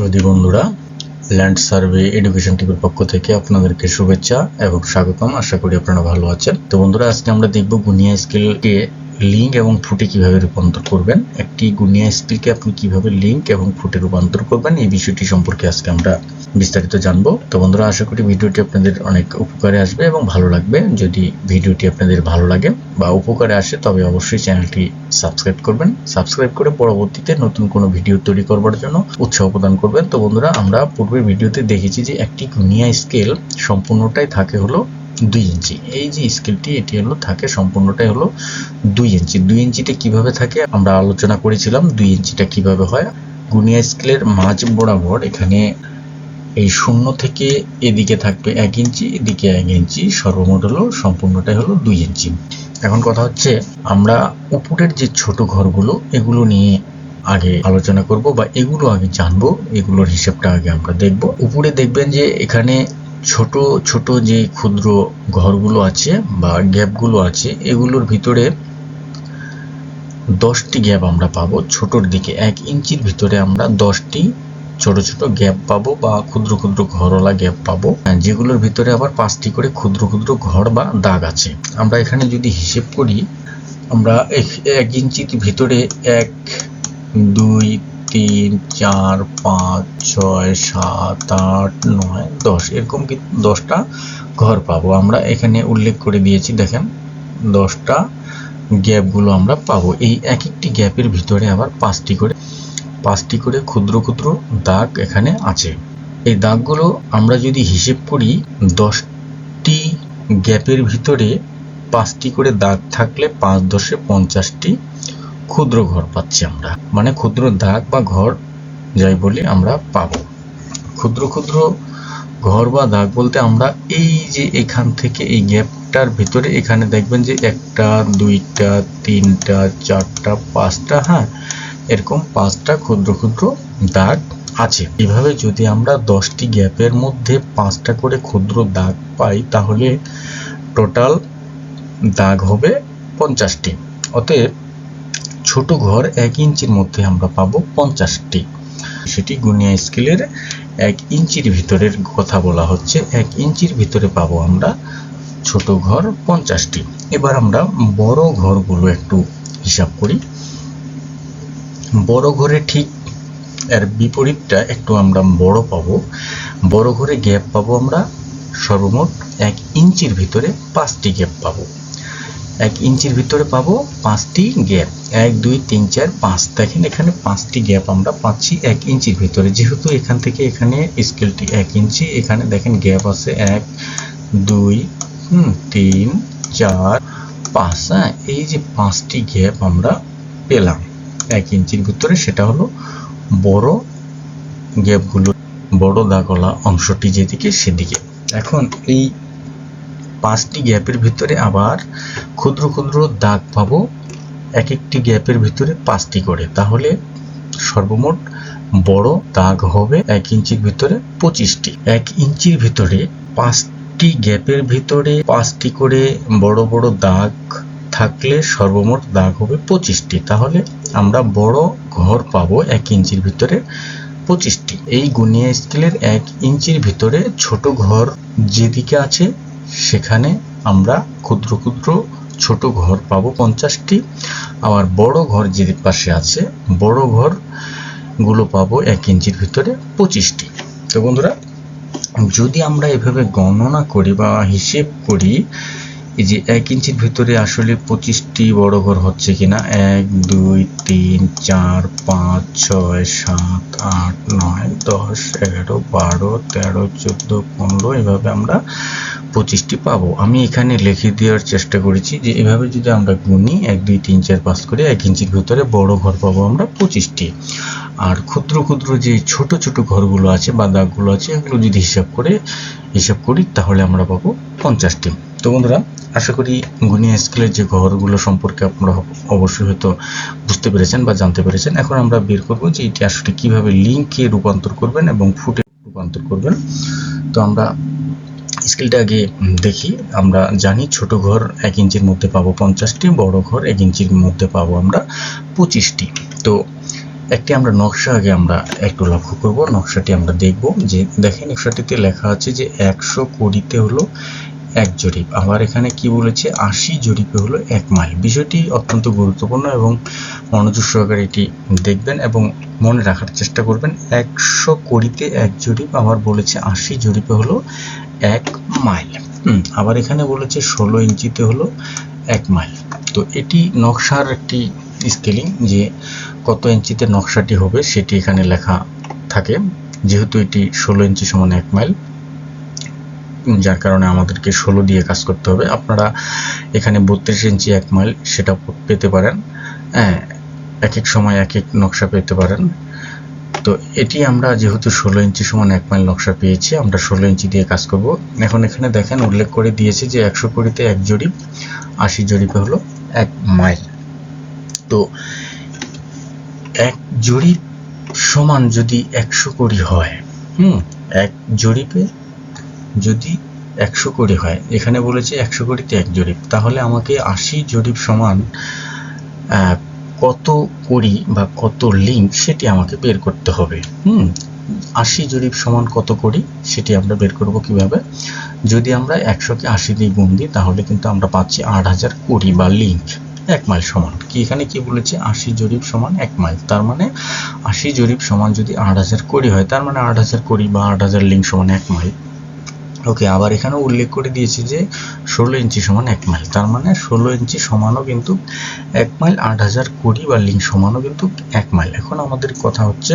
সুদী বন্ধুরা, land survey education টিভির পক্ষ থেকে আপনাদেরকে শুভেচ্ছা এবং স্বাগতম। আশা করি আপনারা ভালো আছেন। তো বন্ধুরা, আজকে আমরা দেখব গুনিয়া স্কেলকে লিঙ্ক এবং ফুটে কীভাবে রূপান্তর করবেন, একটি গুনিয়া স্কেলকে আপনি কীভাবে লিঙ্ক এবং ফুটে রূপান্তর করবেন, এই বিষয়টি সম্পর্কে আজকে আমরা বিস্তারিত জানব। তো বন্ধুরা, আশা করি ভিডিওটি আপনাদের অনেক উপকারে আসবে এবং ভালো লাগবে। যদি ভিডিওটি আপনাদের ভালো লাগে বা উপকারে আসে, তবে অবশ্যই চ্যানেলটি সাবস্ক্রাইব করবেন। সাবস্ক্রাইব করে পরবর্তীতে নতুন কোনো ভিডিও তৈরি করবার জন্য উৎসাহ প্রদান করবেন। তো বন্ধুরা, আমরা পূর্বের ভিডিওতে দেখেছি যে একটি গুনিয়া স্কেল সম্পূর্ণটাই থাকে হলো দুই ইঞ্চি। এই যে স্কেলটি, এটি হলো, থাকে, সম্পূর্ণটাই হলো দুই ইঞ্চি। দুই ইঞ্চিতে কীভাবে থাকে, আমরা আলোচনা করেছিলাম, দুই ইঞ্চিটা কীভাবে হয়। গুনিয়া স্কেলের মাঝ বরাবর এখানে এই শূন্য থেকে এদিকে থাকবে এক ইঞ্চি, এদিকে এক ইঞ্চি, সর্বমোট হলো, সম্পূর্ণটাই হলো দুই ইঞ্চি। এখন কথা হচ্ছে, আমরা উপরের যে ছোট ঘরগুলো, এগুলো নিয়ে আগে আলোচনা করব বা এগুলো আগে জানব, এগুলোর হিসাবটা আগে আমরা দেখব। উপরে দেখবেন যে এখানে ছোট ছোট যে ক্ষুদ্র ঘরগুলো আছে বা গ্যাপগুলো আছে, এগুলোর ভিতরে দশটি গ্যাপ আমরা পাবো ছোটর দিকে। এক ইঞ্চির ভিতরে আমরা দশটি ছোট ছোট গ্যাপ পাবো বা ক্ষুদ্র ক্ষুদ্র ঘরওয়ালা গ্যাপ পাবো। যেগুলোর ভিতরে আবার পাঁচটি করে ক্ষুদ্র ক্ষুদ্র ঘর বা দাগ আছে। আমরা এখানে যদি হিসেব করি, আমরা এক ইঞ্চির ভিতরে এক, দুই তিন, চার, পাঁচ, ছয়, সাত, আট, নয়, দশ। এরকম কি দশটা ঘর পাবো? আমরা এখানে উল্লেখ করে দিয়েছি, দেখেন। দশটা গ্যাপগুলো আমরা পাবো। এই এক একটি গ্যাপের ভিতরে আবার পাঁচটি করে পাঁচটি করে ক্ষুদ্র ক্ষুদ্র দাগ এখানে আছে। এই দাগগুলো আমরা যদি হিসেব করি, দশটি গ্যাপের ভিতরে পাঁচটি করে দাগ থাকলে পাঁচ দশে পঞ্চাশটি ক্ষুদ্র ঘর পাচ্ছি আমরা। মানে ক্ষুদ্র দাগ বা ঘর যাই বলি আমরা পাবো। ক্ষুদ্র ক্ষুদ্র ঘর বা দাগ বলতে আমরা এই যে এখান থেকে এই গ্যাপটার ভিতরে এখানে দেখবেন যে একটা, দুইটা, তিনটা, চারটা, পাঁচটা হ্যাঁ এরকম পাঁচটা ক্ষুদ্র ক্ষুদ্র দাগ আছে। এভাবে যদি আমরা দশটি গ্যাপের মধ্যে পাঁচটা করে ক্ষুদ্র দাগ পাই, তাহলে টোটাল দাগ হবে পঞ্চাশটি। অতএব ছোট ঘর এক ইঞ্চির মধ্যে আমরা পাবো পঞ্চাশটি। সেটি গুনিয়া স্কেলের এক ইঞ্চির ভিতরের কথা বলা হচ্ছে। এক ইঞ্চির ভিতরে পাবো আমরা ছোট ঘর পঞ্চাশটি। এবার আমরা বড় ঘরগুলো একটু হিসাব করি। বড় ঘরে ঠিক এর বিপরীতটা একটু আমরা বড় পাবো। বড় ঘরে গ্যাপ পাবো আমরা সর্বমোট এক ইঞ্চির ভিতরে পাঁচটি গ্যাপ পাবো। এক ইঞ্চির ভিতরে পাবো পাঁচটি গ্যাপ। এক, দুই, তিন, চার, পাঁচ। দেখেন এখানে পাঁচটি গ্যাপ আমরা পাচ্ছি এক ইঞ্চির ভিতরে। যেহেতু এখান থেকে এখানে স্কেলটি এক ইঞ্চি, এখানে দেখেন গ্যাপ আছে এক, দুই তিন, চার, পাঁচ। হ্যাঁ এই যে পাঁচটি গ্যাপ আমরা পেলাম এক ইঞ্চির ভিতরে, সেটা হলো বড় গ্যাপগুলো, বড় দাগওয়ালা অংশটি যেদিকে সেদিকে। এখন এই পাঁচটি গ্যাপের ভিতরে আবার ক্ষুদ্র ক্ষুদ্র দাগ পাবো এক একটি গ্যাপের ভিতরে পাঁচটি করে। তাহলে সর্বমোট বড় দাগ হবে এক ইঞ্চির ভিতরে পঁচিশটি। এক ইঞ্চির ভিতরে পাঁচটি গ্যাপের ভিতরে পাঁচটি করে বড় বড় দাগ থাকলে সর্বমোট দাগ হবে পঁচিশটি। তাহলে আমরা বড় ঘর পাবো এক ইঞ্চির ভিতরে পঁচিশটি। এই গুনিয়া স্কেলের এক ইঞ্চির ভিতরে ছোট ঘর যেদিকে আছে সেখানে আমরা ক্ষুদ্র ক্ষুদ্র ছোট ঘর পাবো পঞ্চাশটি। আবার বড় ঘর যে পাশে আছে, বড় ঘরগুলো পাবো এক ইঞ্চির ভিতরে পঁচিশটি। তো বন্ধুরা, যদি আমরা এভাবে গণনা করি বা হিসেব করি, এই যে এক ইঞ্চির ভিতরে আসলে পঁচিশটি বড় ঘর হচ্ছে কিনা, এক, দুই, তিন, চার, পাঁচ, ছয়, সাত, আট, নয়, দশ, এগারো, বারো, তেরো, চোদ্দ, পনেরো, এভাবে আমরা পঁচিশটি পাবো। আমি এখানে লিখে দেওয়ার চেষ্টা করেছি যে এভাবে যদি আমরা গুনি এক, দুই, তিন, চার, পাঁচ করে এক ইঞ্চির ভিতরে বড় ঘর পাবো আমরা পঁচিশটি। আর ক্ষুদ্র ক্ষুদ্র যে ছোট ছোট ঘরগুলো আছে বা দাগগুলো আছে, এগুলো যদি হিসাব করে, হিসাব করি, তাহলে আমরা পাবো পঞ্চাশটি। তো বন্ধুরা, আশা করি গুনিয়া স্কেলের যে ঘরগুলো সম্পর্কে আপনারা অবশ্যই হয়তো বুঝতে পেরেছেন বা জানতে পেরেছেন। এখন আমরা বের করব যে এটি আসলে কীভাবে লিঙ্কে রূপান্তর করবেন এবং ফুটে রূপান্তর করবেন। তো আমরা স্কেলটা আগে দেখি। আমরা জানি ছোট ঘর এক ইঞ্চির মধ্যে পাবো পঞ্চাশটি, বড় ঘর এক ইঞ্চির মধ্যে পাবো আমরা পঁচিশটি। তো একটি আমরা নকশা আগে আমরা একটু লক্ষ্য করব। নকশাটি আমরা দেখব যে, দেখেন নকশাটিতে লেখা আছে যে একশো কোটিতে হলো এক জরিপ। আবার এখানে কি বলেছে? আশি জরিপে হলো এক মাইল। বিষয়টি অত্যন্ত গুরুত্বপূর্ণ এবং মনোযোগ সহকারে এটি দেখবেন এবং মনে রাখার চেষ্টা করবেন। একশো কোটিতে এক জরিপ, আবার বলেছে আশি জরিপে হলো এক মাইল। আবার এখানে বলেছে ষোলো ইঞ্চিতে হলো এক মাইল। তো এটি নকশার একটি স্কেলিং যে কত ইঞ্চিতে নকশাটি হবে সেটি এখানে লেখা থাকে। যেহেতু এটি ষোলো ইঞ্চি সমান এক মাইল, যার কারণে আমাদেরকে ষোলো দিয়ে কাজ করতে হবে। আপনারা এখানে বত্রিশ ইঞ্চি এক মাইল সেটা পেতে পারেন। হ্যাঁ এক এক সময় এক এক নকশা পেতে পারেন। তো এটি আমরা যেহেতু ষোলো ইঞ্চি সমান এক মাইল নকশা পেয়েছি, আমরা ষোলো ইঞ্চি দিয়ে কাজ করব। এখন এখানে দেখেন উল্লেখ করে দিয়েছে যে একশো কুড়িতে এক জরিপ আশি জরিপে হলো এক মাইল। তো এক জরিপ সমান যদি একশো কোটি হয়, হুম, এক জরিপে যদি একশো কোটি হয়, এখানে বলেছে একশো কোটিতে এক জরিপ তাহলে আমাকে আশি জরিপ সমান কত কোটি বা কত লিঙ্ক সেটি আমাকে বের করতে হবে। হুম? আশি জরিপ সমান কত কোটি সেটি আমরা বের করব কীভাবে? যদি আমরা একশোকে আশি দিয়ে গুণ দিই, তাহলে কিন্তু আমরা পাচ্ছি আট হাজার কোটি বা লিঙ্ক এক মাইল সমান। কি এখানে কি বলেছে? আশি জরিপ সমান এক মাইল। তার মানে আশি জরিপ সমান যদি আট হাজার কোটি হয়, তার মানে আট হাজার কোটি বা আট হাজার লিঙ্ক সমান এক মাইল। ওকে, আবার এখানে উল্লেখ করে দিয়েছে যে ষোলো ইঞ্চি সমান এক মাইল। তার মানে ষোলো ইঞ্চি সমানও কিন্তু এক মাইল, আট হাজার কোটি বা লিঙ্ক সমানও কিন্তু এক মাইল। এখন আমাদের কথা হচ্ছে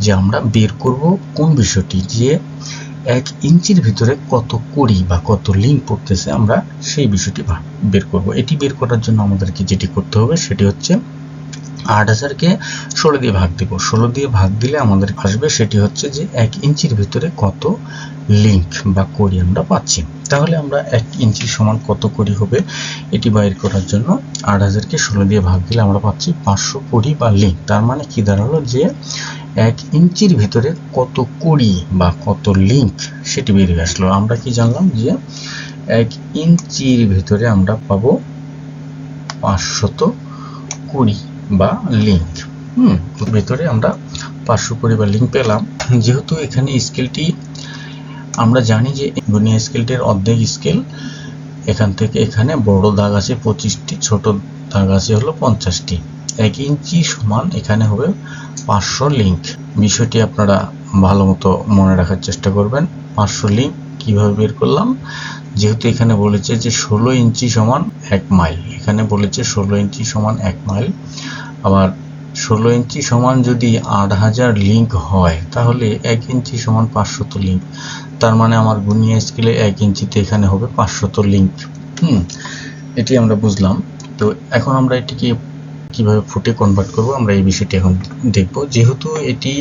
যে আমরা বের করব কোন বিষয়টি, যে এক ইঞ্চির ভিতরে কত কোড়ি বা কত লিঙ্ক পড়তেছে আমরা সেই বিষয়টি বের করব। এটি বের করার জন্য আমাদেরকে যেটি করতে হবে সেটি হচ্ছে আট হাজারকে ষোলো দিয়ে ভাগ দিব। ষোলো দিয়ে ভাগ দিলে আমাদের আসবে সেটি হচ্ছে যে এক ইঞ্চির ভিতরে কত লিঙ্ক বা কোড়ি আমরা পাচ্ছি। তাহলে আমরা এক ইঞ্চি সমান কত কোড়ি হবে এটি বাইর করার জন্য আট হাজারকে ষোলো দিয়ে ভাগ দিলে আমরা পাচ্ছি পাঁচশো কোড়ি বা লিঙ্ক তার মানে কি দাঁড়াল যে এক ইঞ্চির ভিতরে কত কোড়ি বা কত লিঙ্ক সেটি বেরিয়ে আসলো। আমরা কি জানলাম যে এক ইঞ্চির ভিতরে আমরা পাবো পাঁচশত কুড়ি বা লিঙ্ক হুম, ভেতরে আমরা পাঁচশো কুড়ি বা লিঙ্ক পেলাম। যেহেতু এখানে স্কেলটি আমরা জানি যে গুনিয়া স্কেলটির অর্ধেক স্কেল এখান থেকে এখানে বড় দাগ আছে পঁচিশটি, ছোট দাগ আছে হলো পঞ্চাশটি। এক ইঞ্চি সমান এখানে হবে পাঁচশো লিঙ্ক বিষয়টি আপনারা ভালো মতো মনে রাখার চেষ্টা করবেন। পাঁচশো লিঙ্ক কীভাবে বের করলাম? যেহেতু এখানে বলেছে যে ষোলো ইঞ্চি সমান এক মাইল এখানে বলেছে ষোলো ইঞ্চি সমান এক মাইল। আবার ষোলো ইঞ্চি সমান যদি আট হাজার লিঙ্ক হয়, তাহলে এক ইঞ্চি সমান পাঁচশত লিঙ্ক তার মানে আমার গুনিয়া স্কেলে এক ইঞ্চিতে এখানে হবে পাঁচশত লিঙ্ক হুম, এটি আমরা বুঝলাম। তো এখন আমরা এটিকে কীভাবে ফুটে কনভার্ট করব, আমরা এই বিষয়টি এখন দেখব। যেহেতু এটি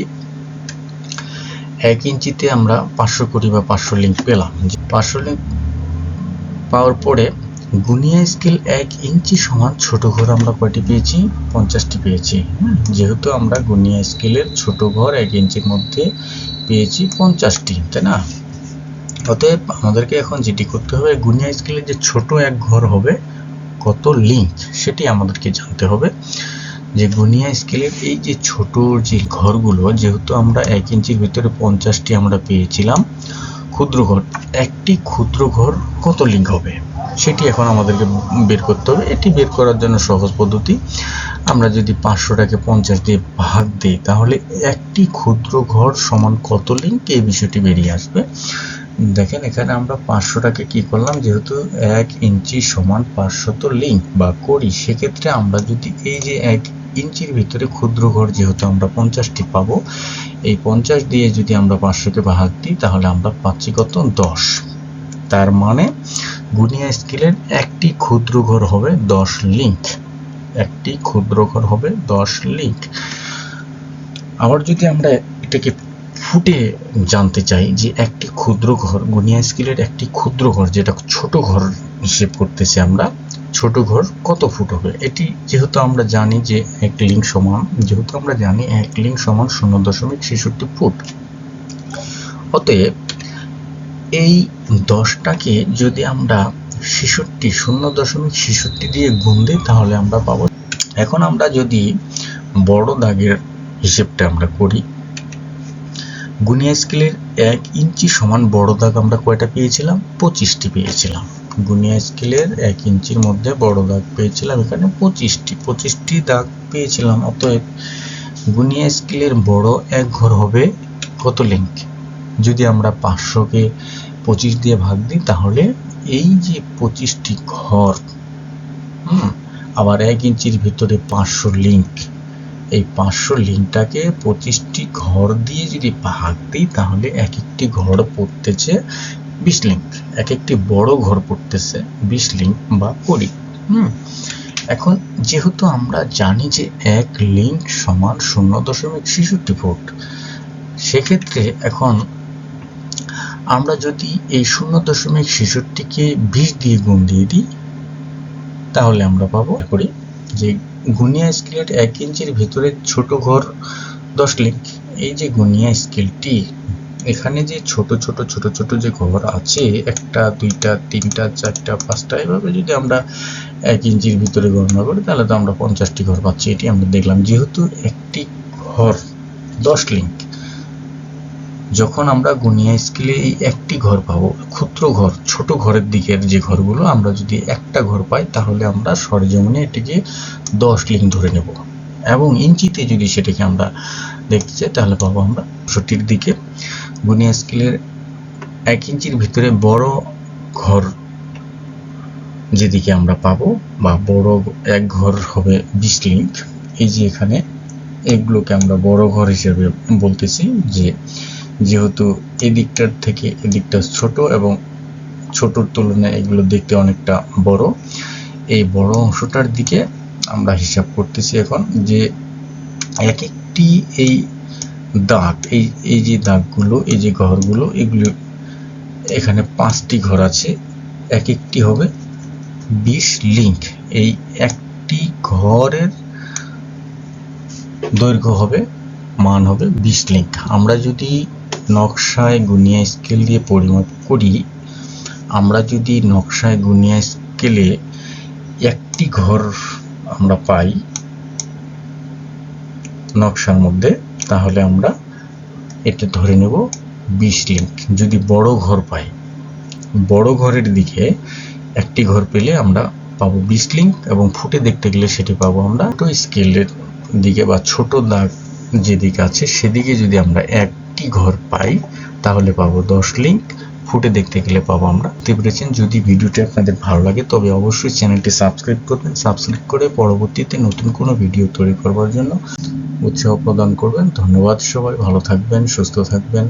এক ইঞ্চিতে আমরা পাঁচশো কোটি বা পাঁচশো লিঙ্ক পেলাম পাঁচশো লিঙ্ক পাওয়ার পরে গুনিয়া স্কেল এক ইঞ্চি সমান ছোট ঘর আমরা কয়টি পেয়েছি? পঞ্চাশটি পেয়েছি। যেহেতু আমরা গুনিয়া স্কেলের ছোট ঘর এক ইঞ্চির মধ্যে পেয়েছি পঞ্চাশটি, তাই না? অতএব আমাদেরকে এখন যেটি করতে হবে গুনিয়া স্কেলের যে ছোট এক ঘর হবে, কত লিঙ্ক সেটি আমাদেরকে জানতে হবে। যে গুনিয়া স্কেলের এই যে ছোট যে ঘরগুলো, যেহেতু আমরা এক ইঞ্চির ভিতরে পঞ্চাশটি আমরা পেয়েছিলাম, ক্ষুদ্র ঘর, একটি ক্ষুদ্র ঘর কত লিঙ্ক হবে? সেটি এখন আমাদেরকে বের করতে হবে। এটি বের করার জন্য সহজ পদ্ধতি। আমরা যদি পাঁচশোটাকে পঞ্চাশ দিয়ে ভাগ দিই, তাহলে একটি ক্ষুদ্র ঘর সমান কত লিঙ্ক এই বিষয়টি বেরিয়ে আসবে। দেখেন, এখানে আমরা পাঁচশোটাকে কি করলাম? যেহেতু এক ইঞ্চি সমান পাঁচশত লিঙ্ক বা করি, সেক্ষেত্রে আমরা যদি এই যে এক ইঞ্চির ভিতরে ক্ষুদ্র ঘর যেহেতু আমরা পঞ্চাশটি পাবো, এই পঞ্চাশ দিয়ে যদি আমরা পাঁচশোকে ভাগ দিই, তাহলে আমরা পাচ্ছি কত? দশ। তার মানে গুনিয়া স্কেলের একটি ক্ষুদ্র ঘর হবে দশ লিঙ্ক একটি ক্ষুদ্র ঘর হবে দশ লিঙ্ক আবার যদি আমরা এটাকে ফুটে জানতে চাই যে একটি ক্ষুদ্র ঘর গুনিয়া স্কেলের একটি ক্ষুদ্র ঘর, যেটা ছোট ঘর হিসেব করতেছি আমরা, ছোট ঘর কত ফুট হবে? এটি যেহেতু আমরা জানি যে এক লিঙ্ক সমান, যেহেতু আমরা জানি এক লিঙ্ক সমান শূন্য দশমিক ছেষট্টি ফুট। অতএব এই দশটাকে যদি আমরা ছেষট্টি, শূন্য দশমিক ছেষট্টি দিয়ে গুণ দিই, তাহলে আমরা পাবো। এখন আমরা যদি বড় দাগের হিসেবটা আমরা করি, গুনিয়া স্কেলের এক ইঞ্চি সমান বড় দাগ আমরা কয়টা পেয়েছিলাম? পঁচিশটি পেয়েছিলাম। গুনিয়া স্কেলের এক ইঞ্চির মধ্যে বড় দাগ পেয়েছিলাম, এখানে পঁচিশটি। পঁচিশটি দাগ পেয়েছিলাম, অতএব গুনিয়া স্কেলের বড় এক ঘর হবে কত লিঙ্ক যদি আমরা পাঁচশোকে পঁচিশ দিয়ে ভাগ দিই, তাহলে এই যে পঁচিশটি ঘর, হুম, আবার এক ইঞ্চির ভিতরে পাঁচশো লিঙ্ক এই পাঁচশো লিঙ্কটাকে পঁচিশটি ঘর দিয়ে যদি ভাগ দিই, তাহলে এক একটি ঘর পড়তেছে বিশ লিঙ্ক এক একটি বড় ঘর পড়তেছে বিশ লিঙ্ক বা কুড়ি, হুম। এখন যেহেতু আমরা জানি যে এক লিঙ্ক সমান শূন্য দশমিক ছেষট্টি ফুট, সেক্ষেত্রে এখন আমরা যদি এই শূন্য দশমিক ছেষট্টিকে বিশ দিয়ে গুণ দিয়ে দিই, তাহলে আমরা পাবো করি, যে গুনিয়া স্কেলের এক ইঞ্চির ভেতরে ছোট ঘর দশ লিঙ্ক এই যে গুনিয়া স্কেলটি, এখানে যে ছোট ছোট ছোট ছোট যে ঘর আছে, একটা, দুইটা, তিনটা, চারটা, পাঁচটা, এভাবে যদি আমরা এক ইঞ্চির ভিতরে গণনা করি, তাহলে তো আমরা পঞ্চাশটি ঘর পাচ্ছি। এটি আমরা দেখলাম, যেহেতু একটি ঘর দশ লিঙ্ক যখন আমরা গুনিয়া স্কেলে এই একটি ঘর পাবো, ক্ষুদ্র ঘর, ছোট ঘরের দিকের যে ঘরগুলো, আমরা যদি একটা ঘর পাই, তাহলে আমরা সরজমিনে এটিকে দশ লিঙ্ক ধরে নেব। এবং ইঞ্চিতে যদি সেটাকে আমরা দেখতে চাই, তাহলে পাবো আমরা সঠিক দিকে। গুনিয়া স্কেলের এক ইঞ্চির ভিতরে বড় ঘর যেদিকে আমরা পাবো, বা বড় এক ঘর হবে বিশ লিঙ্ক এই যে এখানে, এগুলোকে আমরা বড় ঘর হিসেবে বলতেছি যে যেহেতু এদিকটার থেকে এদিকটা ছোট এবং ছোটর তুলনায় এগুলো দেখতে অনেকটা বড়, এই বড় অংশটার দিকে আমরা হিসাব করতেছি এখন যে এক একটি এই দাগ, এই এই যে দাগগুলো, এই যে ঘরগুলো, এগুলো এখানে পাঁচটি ঘর আছে এক একটি হবে বিশ লিঙ্ক। এই একটি ঘরের দৈর্ঘ্য হবে, মান হবে বিশ লিঙ্ক। আমরা যদি নকশায় গুনিয়া স্কেল দিয়ে পরিমাপ করি, আমরা যদি নকশায় গুনিয়া স্কেলে একটি ঘর আমরা পাই নকশার মধ্যে, তাহলে আমরা এটা ধরে নেব বিশ লিঙ্ক যদি বড় ঘর পাই, বড় ঘরের দিকে একটি ঘর পেলে আমরা পাবো বিশ লিঙ্ক এবং ফুটে দেখতে গেলে সেটি পাবো আমরা ছোট স্কেলের দিকে বা ছোট দাগ যেদিকে আছে সেদিকে যদি আমরা একটি ঘর পাই, তাহলে পাবো দশ লিঙ্ক ফুটে দেখতে গেলে পাবো আমরা। বুঝতে পেরেছেন? যদি ভিডিওটি আপনাদের ভালো লাগে, তবে অবশ্যই চ্যানেলটি সাবস্ক্রাইব করবেন। সাবস্ক্রাইব করে পরবর্তীতে নতুন কোনো ভিডিও তৈরি করবার জন্য উৎসাহ প্রদান করবেন। ধন্যবাদ সবাই। ভালো থাকবেন, সুস্থ থাকবেন।